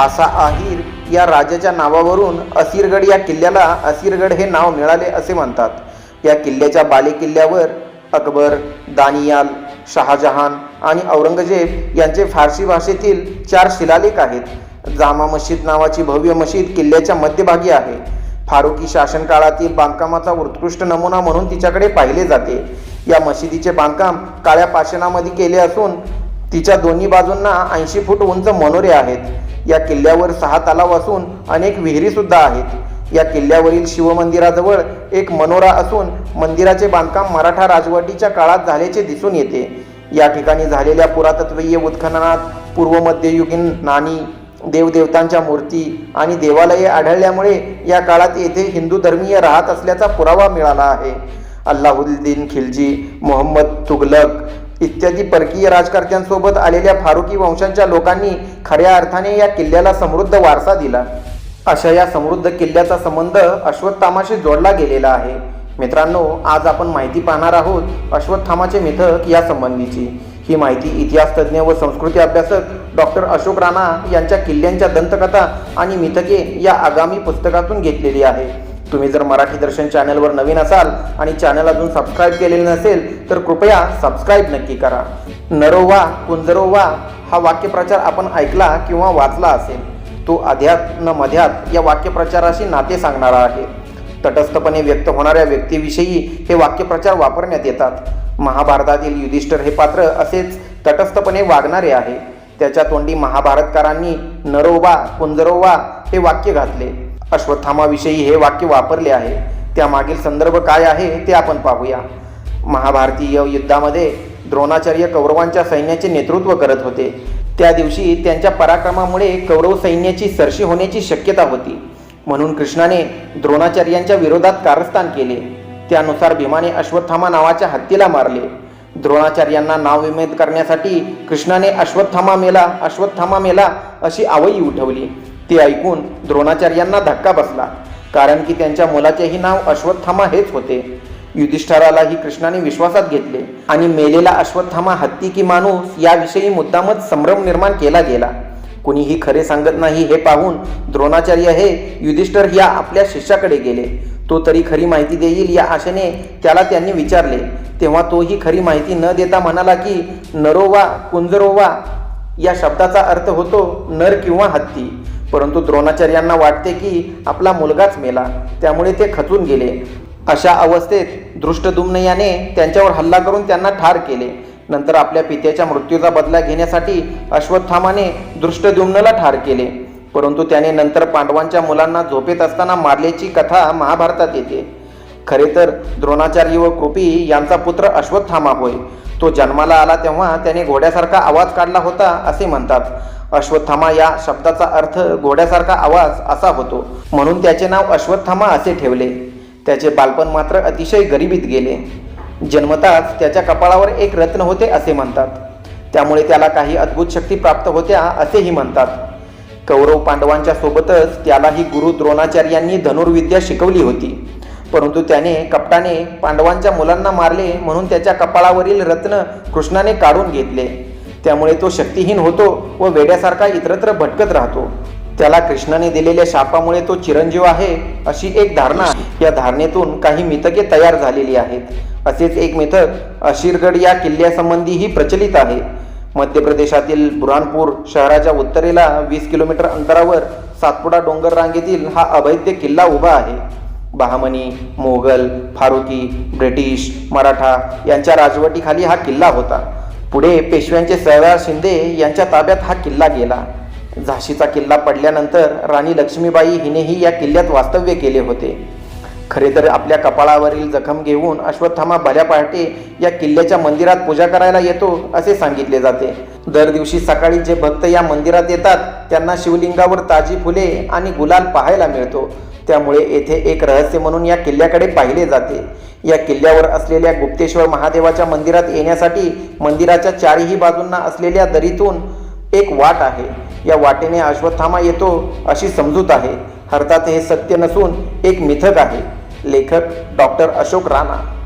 आसा आहिर या राजाच्या नावावरून असीरगड या किल्ल्याला असीरगड हे नाव मिळाले असे म्हणतात. या किल्ल्याच्या बालेकिल्ल्यावर अकबर दानियाल शहाजहान आणि औरंगजेब यांचे फारसी भाषेतील चार शिलालेख आहेत. जामा मशीद नावाची भव्य मशीद किल्ल्याच्या मध्यभागी आहे. फारुकी शासनकाळातील बांधकामाचा उत्कृष्ट नमुना म्हणून तिच्याकडे पाहिले जाते. या मशिदीचे बांधकाम काळ्या पाषाणामध्ये केले असून तिच्या दोन्ही बाजूंना ऐंशी फूट उंच मनोरे आहेत. या किल्ल्यावर सहा तलाव असून अनेक विहिरी सुद्धा आहेत. या किल्ल्यावरील शिवमंदिराजवळ एक मनोरा असून मंदिराचे बांधकाम मराठा राजवटीच्या काळात झाल्याचे दिसून येते. या ठिकाणी झालेल्या पुरातत्वीय उत्खननात पूर्व मध्ययुगीन नाणी देवदेवतांच्या मूर्ती आणि देवालये आढळल्यामुळे या काळात येथे हिंदू धर्मीय राहत असल्याचा पुरावा मिळाला आहे. अल्लाहुद्दीन खिलजी मोहम्मद तुगलक इत्यादी परकीय राजकर्त्यांसोबत आलेल्या फारुकी वंशांच्या लोकांनी खऱ्या अर्थाने या किल्ल्याला समृद्ध वारसा दिला. अशा या समृद्ध किल्ल्याचा संबंध अश्वत्थामाशी जोडला गेलेला आहे. मित्रांनो आज आपण माहिती पाहणार आहोत अश्वत्थामाचे मिथक या संबंधीची. ही माहिती इतिहास तज्ज्ञ व संस्कृती अभ्यासक डॉक्टर अशोक राणा यांच्या किल्ल्यांच्या दंतकथा आणि मिथके या आगामी पुस्तकातून घेतलेली आहे. तुम्ही जर मराठी दर्शन चॅनलवर नवीन असाल आणि चॅनल अजून सबस्क्राईब केलेले नसेल तर कृपया सबस्क्राईब नक्की करा. नरोवा कुंजरोवा हा वाक्यप्रचार आपण ऐकला किंवा वाचला असेल तो अध्यात न मध्यात या वाक्यप्रचाराशी नाते सांगणारा आहे. तटस्थपणे व्यक्त होणाऱ्या व्यक्तीविषयी हे वाक्यप्रचार वापरण्यात येतात. महाभारतातील युधिष्ठर हे पात्र असेच तटस्थपणे वागणारे आहे. त्याच्या तोंडी महाभारतकारांनी नरोबा कुंजरोवा हे वाक्य घातले. अश्वत्थामाविषयी हे वाक्य वापरले आहे. त्यामागील संदर्भ काय आहे ते आपण पाहूया. महाभारतीय युद्धामध्ये द्रोणाचार्य कौरवांच्या सैन्याचे नेतृत्व करत होते. त्या दिवशी त्यांच्या पराक्रमामुळे कौरव सैन्याची सरशी होण्याची शक्यता होती. म्हणून कृष्णाने द्रोणाचार्यांच्या विरोधात कारस्थान केले. त्यानुसार भीमाने अश्वत्थामा नावाच्या हत्तीला मारले. द्रोणाचार्यांना नाव विमेद करण्यासाठी कृष्णाने अश्वत्थामा मेला अश्वत्थामा मेला अशी आवई उठवली. ते ऐकून द्रोणाचार्यांना धक्का बसला. कारण की त्यांच्या मुलाचेही नाव अश्वत्थामा हेच होते. युधिष्ठरालाही कृष्णाने विश्वासात घेतले आणि मेलेला अश्वत्थामा हत्ती की माणूस याविषयी मुद्दामच संभ्रम निर्माण केला गेला. कुणीही खरे सांगत नाही हे पाहून द्रोणाचार्य हे युधिष्ठर या आपल्या शिष्याकडे गेले. तो तरी खरी माहिती देईल या आशेने त्याला त्यांनी विचारले. तेव्हा तोही खरी माहिती न देता म्हणाला की नरोवा कुंजरोवा या शब्दाचा अर्थ होतो नर किंवा हत्ती. परंतु द्रोणाचार्यांना वाटते की आपला मुलगाच मेला. त्यामुळे ते खचून गेले. अशा अवस्थेत दृष्टदुम्न याने त्यांच्यावर हल्ला करून त्यांना ठार केले. नंतर आपल्या पित्याच्या मृत्यूचा बदला घेण्यासाठी अश्वत्थामाने दृष्टदुम्नला ठार केले. परंतु त्याने नंतर पांडवांच्या मुलांना झोपेत असताना मारल्याची कथा महाभारतात येते. खरे तर द्रोणाचार्य व कृपी यांचा पुत्र अश्वत्थामा होय. तो जन्माला आला तेव्हा त्याने घोड्यासारखा आवाज काढला होता असे म्हणतात. अश्वत्थामा या शब्दाचा अर्थ घोड्यासारखा आवाज असा होतो. म्हणून त्याचे नाव अश्वत्थामा असे ठेवले. त्याचे बालपण मात्र अतिशय गरिबीत गेले. जन्मताच त्याच्या कपाळावर एक रत्न होते असे म्हणतात. त्यामुळे त्याला काही अद्भुत शक्ती प्राप्त होत्या असेही म्हणतात. कौरव पांडवांच्या सोबतच त्यालाही गुरु द्रोणाचार्यांनी धनुर्विद्या शिकवली होती. परंतु त्याने कपटाने पांडवांच्या मुलांना मारले म्हणून त्याच्या कपाळावरील रत्न कृष्णाने काढून घेतले. त्यामुळे तो शक्तिहीन होतो व वेड्यासारखा इतरत्र भटकत राहतो. त्याला कृष्णाने दिलेल्या शापामुळे तो चिरंजीव आहे अशी एक धारणा या धारणेतून काही मिथके तयार झालेली आहेत. असेच एक मिथक अशीरगड या किल्ल्यासंबंधीही प्रचलित आहे. मध्य प्रदेशातील बुरानपूर शहराच्या उत्तरेला वीस किलोमीटर अंतरावर सातपुडा डोंगर रांगेतील हा अभैद्य किल्ला उभा आहे. बहामनी मोगल फारुकी ब्रिटिश मराठा यांच्या राजवटीखाली हा किल्ला होता. पुढे पेशव्यांचे सरदार शिंदे यांच्या ताब्यात हा किल्ला गेला. झाशीचा किल्ला पडल्यानंतर राणी लक्ष्मीबाई हिनेही या किल्ल्यात वास्तव्य केले होते. खरे तर आपल्या कपाळावरील जखम घेऊन अश्वत्थामा भल्या पहाटे या किल्ल्याच्या मंदिरात पूजा करायला येतो असे सांगितले जाते. दर दिवशी सकाळी जे भक्त या मंदिरात येतात त्यांना शिवलिंगावर ताजी फुले आणि गुलाल पाहायला मिळतो. त्यामुळे येथे एक रहस्य म्हणून या किल्ल्याकडे पाहिले जाते. या किल्ल्यावर असलेल्या गुप्तेश्वर महादेवाच्या मंदिरात येण्यासाठी मंदिराच्या चारही बाजूंना असलेल्या दरीतून एक वाट आहे. या वाटेने अश्वत्थामा येतो अशी समजूत आहे. अर्थात हे सत्य नसून एक मिथक आहे. लेखक डॉक्टर अशोक राणा.